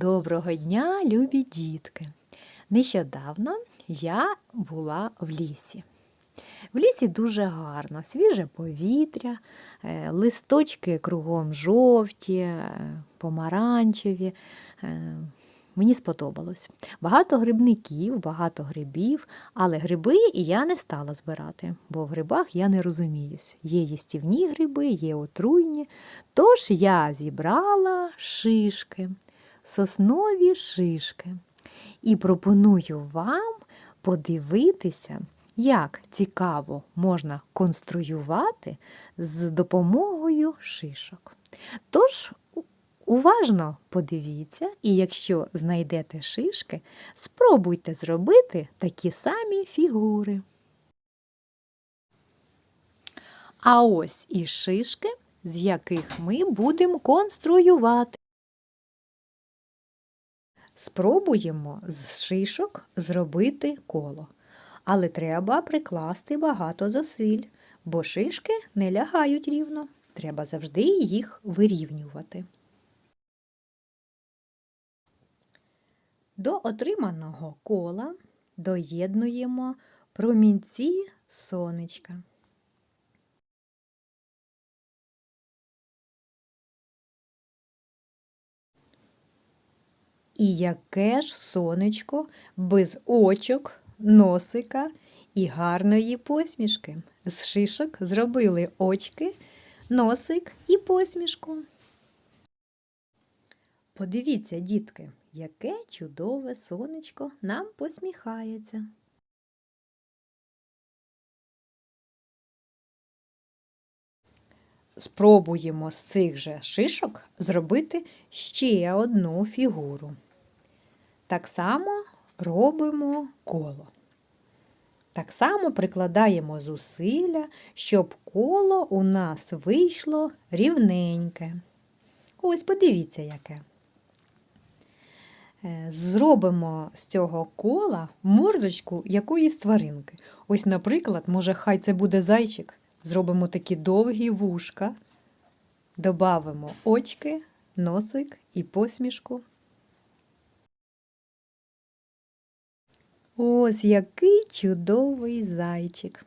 Доброго дня, любі дітки! Нещодавно я була в лісі. В лісі дуже гарно, свіже повітря, е, листочки кругом жовті, е, помаранчеві. Е, Мені сподобалось. Багато грибників, багато грибів, але гриби я не стала збирати, бо в грибах я не розуміюсь. Є їстівні гриби, є отруйні. Тож я зібрала шишки, соснові шишки. І пропоную вам подивитися, як цікаво можна конструювати з допомогою шишок. Тож уважно подивіться, і якщо знайдете шишки, спробуйте зробити такі самі фігури. А ось і шишки, з яких ми будемо конструювати. Спробуємо з шишок зробити коло. Але треба прикласти багато зусиль, бо шишки не лягають рівно. Треба завжди їх вирівнювати. До отриманого кола доєднуємо промінці сонечка. І яке ж сонечко без очок, носика і гарної посмішки. З шишок зробили очки, носик і посмішку. Подивіться, дітки, яке чудове сонечко нам посміхається. Спробуємо з цих же шишок зробити ще одну фігуру. Так само робимо коло. Так само прикладаємо зусилля, щоб коло у нас вийшло рівненьке. Ось подивіться, яке. Е, Зробимо з цього кола мордочку якоїсь тваринки. Ось, наприклад, може, хай це буде зайчик. Зробимо такі довгі вушка, добавимо очки, носик і посмішку. Ось який чудовий зайчик.